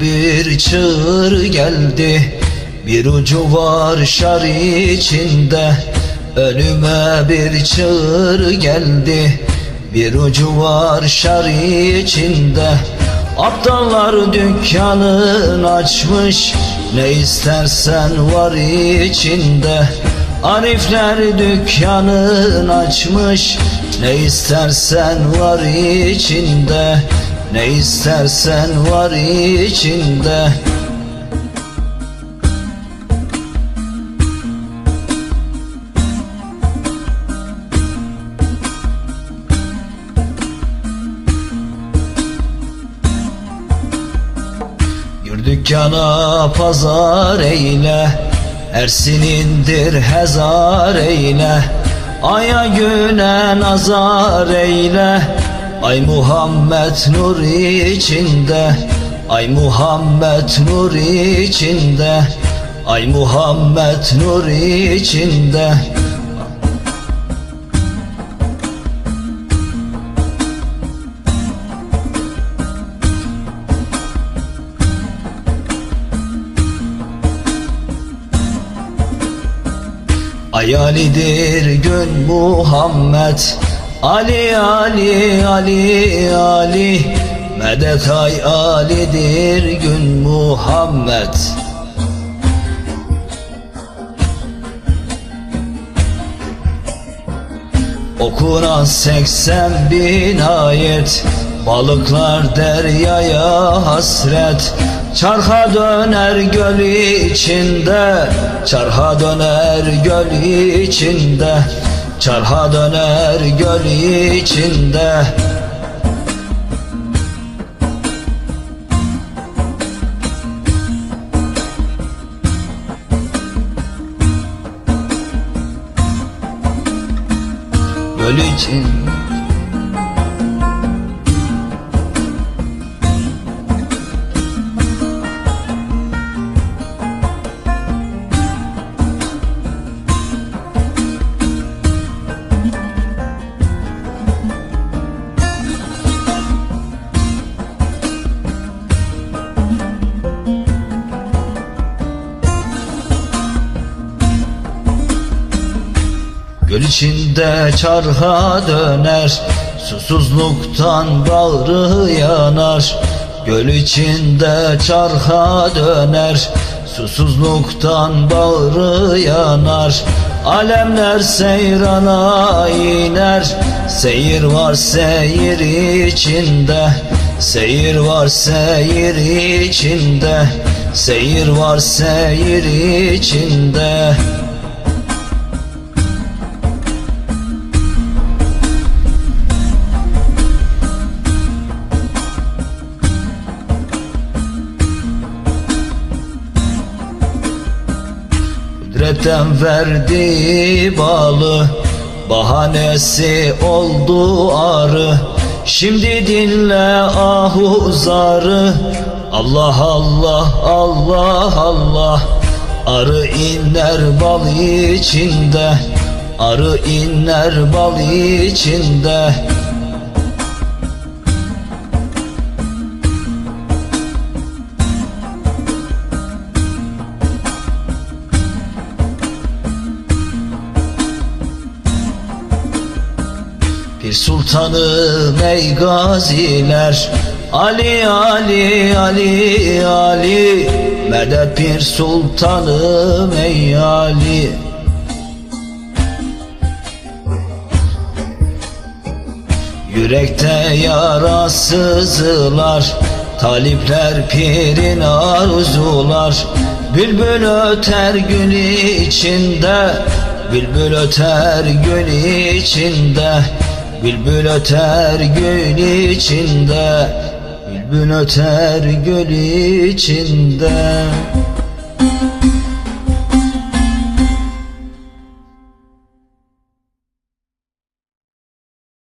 bir çığır geldi. Bir ucu var şar içinde. Önüme bir çığır geldi. Bir ucu var şar içinde. Aptallar dükkanın açmış. Ne istersen var içinde. Arifler dükkanın açmış. Ne istersen var içinde Ne istersen var içinde. Gir dükkana pazar eyle Ersin'indir hezar eyle. Aya güne nazar eyle Ay Muhammed nur içinde Ay Muhammed nur içinde Ay Muhammed nur içinde. Ayalidir gün Muhammed Ali Ali Ali Ali. Medet ay Ali'dir gün Muhammed. Okunan seksen bin ayet Balıklar deryaya hasret. Çarha döner göl içinde Çarha döner göl içinde Çarha döner göl içinde. Göl için içinde çarha döner Susuzluktan bağrı yanar. Göl içinde çarha döner Susuzluktan bağrı yanar. Alemler seyrana iner Seyir var seyir içinde. Seyir var seyir içinde Seyir var seyir içinde Kudretten verdi balı Bahanesi oldu arı. Şimdi dinle ahuzarı Allah Allah Allah Allah. Arı inler bal içinde Arı inler bal içinde sultanım ey gaziler Ali Ali Ali Ali. Medet bir sultanım ey Ali. Yürekte yarasızlar Talipler pirin arzular. Bülbül öter gün içinde Bülbül öter gün içinde Bülbül öter gün içinde Bülbül öter göl içinde